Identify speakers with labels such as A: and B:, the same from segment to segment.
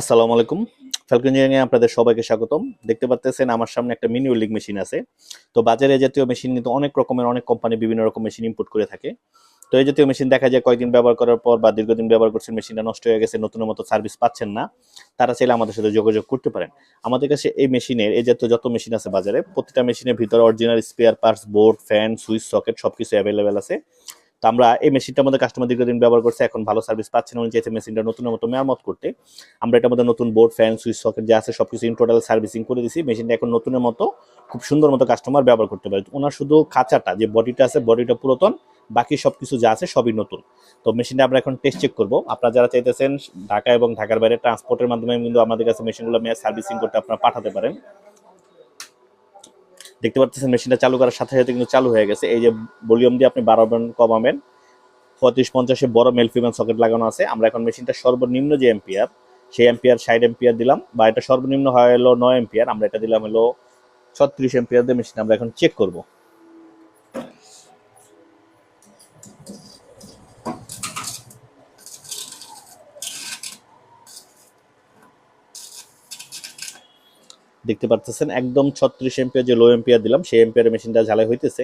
A: আসসালামু আলাইকুম। Falcon engineering এ আপনাদের সবাইকে স্বাগতম। দেখতে পাচ্ছেন আমার সামনে একটা মিনি ওয়েল্ডিং মেশিন আছে। তো বাজারে জাতীয় মেশিন কিন্তু অনেক রকমের, অনেক কোম্পানি বিভিন্ন রকম মেশিন ইম্পোর্ট করে থাকে। তো এই জাতীয় মেশিন দেখা যায় কয়েকদিন ব্যবহার করার পর বা দীর্ঘদিন ব্যবহার করছেন মেশিনটা নষ্ট হয়ে গেছে, নতুনের মতো সার্ভিস পাচ্ছেন না। তারা চাইলে আমাদের সাথে যোগাযোগ করতে পারেন। আমাদের কাছে এই মেশিনের এই জাতীয় যত মেশিন আছে বাজারে, প্রতিটা মেশিনের ভিতরে original spare parts board fan switch socket সবকিছু অ্যাভেলেবেল আছে। তো আমরা এই মেশিনটা আমাদের কাস্টমার দীর্ঘদিন ব্যবহার করছে, এখন ভালো সার্ভিস পাচ্ছেন উনি চাইছে মেশিনটা নতুনের মতো মেরামত করতে। আমরা এটার মধ্যে নতুন বোর্ড ফ্যান সুইচ সকেট যা আছে সবকিছু ইন টোটাল সার্ভিসিং করে দিছি। মেশিনটা এখন নতুনের মতো, খুব সুন্দর মতো কাস্টমার ব্যবহার করতে পারে। ওনার শুধু খাঁচাটা, যে বডিটা আছে বডিটা পুরাতন, বাকি সবকিছু যা আছে সবই নতুন। তো মেশিনটা আমরা এখন টেস্ট চেক করব। আপনারা যারা চাইতেছেন, ঢাকা এবং ঢাকার বাইরে ট্রান্সপোর্টের মাধ্যমে কিন্তু আমাদের কাছে মেশিনগুলো সার্ভিসিং করতে আপনারা পাঠাতে পারেন। দেখতে পাচ্ছেন মেশিনটা চালু করার সাথে সাথে কিন্তু চালু হয়ে গেছে। এই যে ভলিউম দিয়ে আপনি বাড়াবেন কমাবেন পঁয়ত্রিশ, পঞ্চাশে বড় মেল ফিমেল সকেট লাগানো আছে। আমরা এখন মেশিনটা সর্বনিম্ন যে এম্পিয়ার সেই এম্পিয়ার ষাট এম্পিয়ার দিলাম, বা এটা সর্বনিম্ন হয় এলো নয় এম্পিয়ার আমরা এটা দিলাম হলো ছত্রিশ এম্পিয়ার দিয়ে মেশিন আমরা এখন চেক করব। দেখতে পাচ্ছেন একদম ছত্রিশ এম্পিয়ার যে লো এম্পিয়ার দিলাম, সেই এম্পিয়ার মেশিনটা ঝালাই হইতেছে।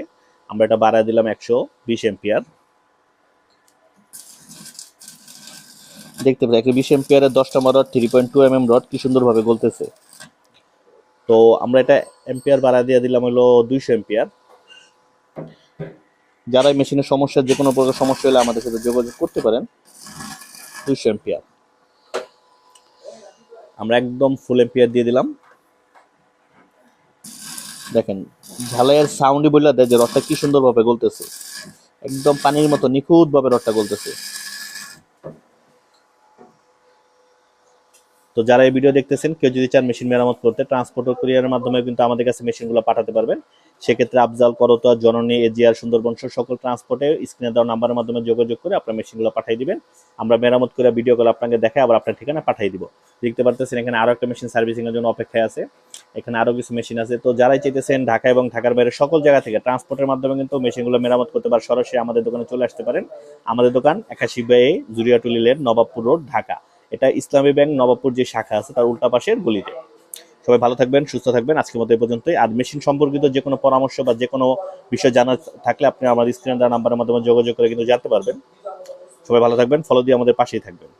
A: আমরা এটা বাড়ায় দিলাম একশো বিশ এম্পিয়ার দেখতে পাচ্ছি একটা বিশ এম্পিয়ারের দশটা rod three point two M M rod, কি সুন্দরভাবে গলতেছে। তো আমরা এটা এম্পিয়ার বাড়া দিয়ে দিলাম হলো দুইশো এম্পিয়ার যারা মেশিনের সমস্যা, যে কোনো প্রকার সমস্যা হলে আমাদের সাথে যোগাযোগ করতে পারেন, দুইশো এম্পিয়ার আমরা একদম ফুল এম্পিয়ার দিয়ে দিলাম। দেখেন ঝালাইয়ের সাউন্ডই বললে দেয় যে রডটা কি সুন্দরভাবে গলতেছে। একদম পানির মতো নিখুঁতভাবে রডটা গলতেছে। তো যারা এই ভিডিও দেখতেছেন, কেউ যদি চান মেশিন মেরামত করতে ট্রান্সপোর্ট কুরিয়ারের মাধ্যমে কিন্তু আমাদের কাছে মেশিনগুলো পাঠাতে পারবেন। সেক্ষেত্রে আফজাল করতোয়া জননী, এজিআর, সুন্দরবন সকল ট্রান্সপোর্টে স্ক্রিনে দেওয়া নাম্বারের মাধ্যমে যোগাযোগ করে আপনার মেশিনগুলো পাঠিয়ে দিবেন। আমরা মেরামত করে ভিডিও কল আপনাকে দেখে আবার আপনার ঠিকানা পাঠিয়ে দিব। দেখতে পারতেছেন এখানে আরও একটা মেশিন সার্ভিসিংয়ের জন্য অপেক্ষায় আছে। এখানে আরও কিছু মেশিন আছে। তো যারাই চাইতেছেন ঢাকা এবং ঢাকার বাইরে সকল জায়গা থেকে ট্রান্সপোর্টের মাধ্যমে কিন্তু মেশিনগুলো মেরামত করতে পারে সরাসরি আমাদের দোকানে চলে আসতে পারেন। আমাদের দোকান একাশি by Juriatuli lane Nawabpur road, Dhaka. এটা ইসলামী ব্যাংক নবাবপুর যে শাখা আছে, তার উল্টা পাশের গলিতে। সবাই ভালো থাকবেন, সুস্থ থাকবেন। আজকের মতো এই পর্যন্তই। আর মেশিন সম্পর্কিত যে কোনো পরামর্শ বা যে কোনো বিষয় জানার থাকলে আপনি আমার স্ক্রিনে দেওয়া নাম্বারের মাধ্যমে যোগাযোগ করে কিন্তু জানতে পারবেন। সবাই ভালো থাকবেন ফলো দিয়ে আমাদের পাশেই থাকবেন।